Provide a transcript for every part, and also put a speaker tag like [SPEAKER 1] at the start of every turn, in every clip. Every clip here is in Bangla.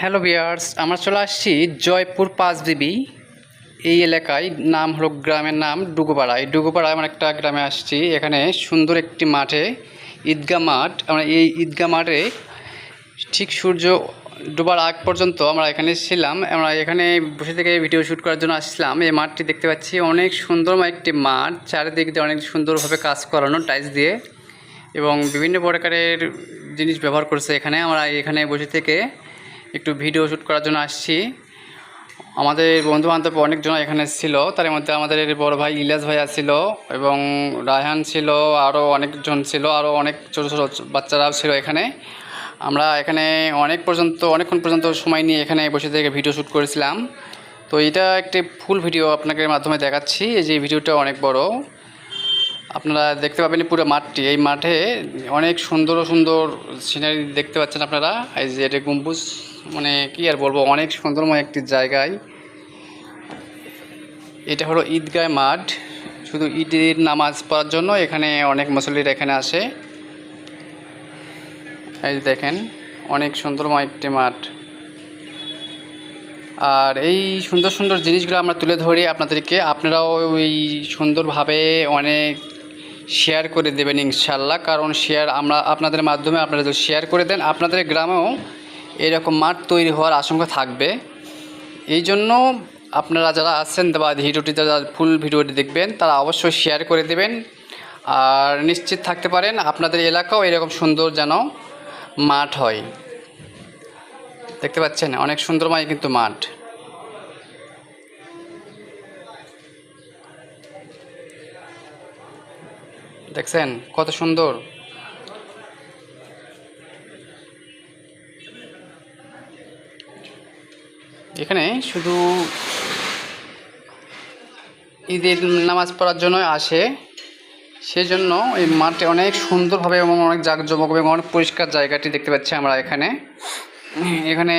[SPEAKER 1] হ্যালো বিয়ার্স আমরা চলে আসছি জয়পুর পাঁচ বিবি এই এলাকায় নাম হলো গ্রামের নাম ডুগুপাড়া। এই ডুগুপাড়ায় আমরা একটা গ্রামে আসছি। এখানে সুন্দর একটি মাঠে, ঈদগাহ মাঠ। আমরা এই ঈদগাহ মাঠে ঠিক সূর্য ডোবার আগ পর্যন্ত আমরা এখানে ছিলাম। আমরা এখানে বসে থেকে ভিডিও শ্যুট করার জন্য আসছিলাম। এই মাঠটি দেখতে পাচ্ছি অনেক সুন্দর একটি মাঠ। চারিদিক দিয়ে অনেক সুন্দরভাবে কাজ করানো টাইলস দিয়ে এবং বিভিন্ন প্রকারের জিনিস ব্যবহার করছে এখানে। আমরা এখানে বসে থেকে একটু ভিডিও শ্যুট করার জন্য আসছি। আমাদের বন্ধু বান্ধব অনেকজন এখানে ছিল, তার মধ্যে আমাদের বড় ভাই ইলিয়াস ভাইয়া ছিল এবং রায়হান ছিল, আরও অনেকজন ছিল, আরও অনেক ছোটো ছোটো বাচ্চারাও ছিল এখানে। আমরা এখানে অনেক পর্যন্ত, অনেকক্ষণ পর্যন্ত সময় নিয়ে এখানে বসে থেকে ভিডিও শ্যুট করেছিলাম। তো এটা একটি ফুল ভিডিও আপনাকে মাধ্যমে দেখাচ্ছি, এই যে ভিডিওটা অনেক বড়। আপনারা দেখতে পাবেন পুরো মাঠটি। এই মাঠে অনেক সুন্দর সুন্দর সিনারি দেখতে পাচ্ছেন আপনারা, এই যে এটা গম্বুজ। মানে কি আর বলব, অনেক সুন্দরময় একটি জায়গায়। এটা হলো ঈদগাহ মাঠ। শুধু ঈদের নামাজ পড়ার জন্য এখানে অনেক মুসল্লিরা এখানে আসে। এই দেখেন, অনেক সুন্দরময় একটি মাঠ। আর এই সুন্দর সুন্দর জিনিসগুলো আমরা তুলে ধরি আপনাদেরকে। আপনারাও এই সুন্দরভাবে অনেক শেয়ার করে দেবেন ইনশাল্লাহ কারণ শেয়ার আমরা আপনাদের মাধ্যমে আপনারা যদি শেয়ার করে দেন, আপনাদের গ্রামেও এরকম মাঠ তৈরি হওয়ার আশঙ্কা থাকবে। এই জন্য আপনারা যারা আছেন বা ভিডিওটি যারা ফুল ভিডিওটি দেখবেন, তারা অবশ্যই শেয়ার করে দেবেন। আর নিশ্চিত থাকতে পারেন আপনাদের এলাকাও এরকম সুন্দর যেন মাঠ হয়। দেখতে পাচ্ছেন, অনেক সুন্দরময় কিন্তু মাঠ। দেখছেন, কত সুন্দর। শুধু ঈদের নামাজ পড়ার জন্য আসে, সেজন্য এই মাঠে অনেক সুন্দরভাবে এবং অনেক জাঁকজমক এবং অনেক পরিষ্কার জায়গাটি দেখতে পাচ্ছি আমরা এখানে। এখানে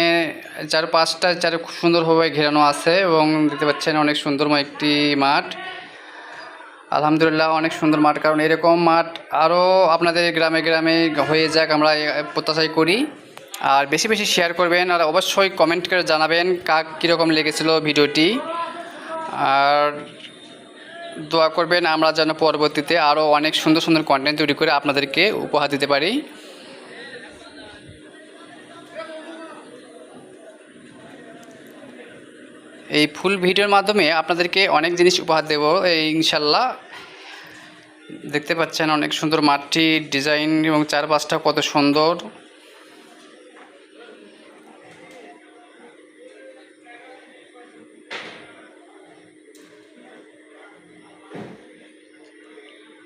[SPEAKER 1] চার পাঁচটা চার খুব সুন্দরভাবে ঘেরানো আছে এবং দেখতে পাচ্ছেন অনেক সুন্দরময় একটি মাঠ। আলহামদুলিল্লাহ অনেক সুন্দর মাঠ, কারণ এরকম মাঠ আরও আপনাদের গ্রামে গ্রামে হয়ে যাক, আমরা প্রত্যাশাই করি। আর বেশি বেশি শেয়ার করবেন আর অবশ্যই কমেন্ট করে জানাবেন কাক কীরকম লেগেছিল ভিডিওটি। আর দোয়া করবেন আমরা যেন পরবর্তীতে আরও অনেক সুন্দর সুন্দর কন্টেন্ট তৈরি করে আপনাদেরকে উপহার দিতে পারি। এই ফুল ভিডিওর মাধ্যমে আপনাদেরকে অনেক জিনিস উপহার দেব, এই ইনশাল্লাহ। দেখতে পাচ্ছেন অনেক সুন্দর মাঠটি, ডিজাইন এবং চারপাশটা কত সুন্দর।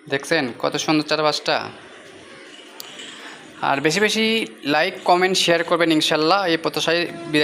[SPEAKER 1] দেখছেন কত সুন্দর চারপাশটা? আর বেশি বেশি লাইক কমেন্ট শেয়ার করবেন ইনশাল্লাহ। এই প্রত্যাশায় বিদায়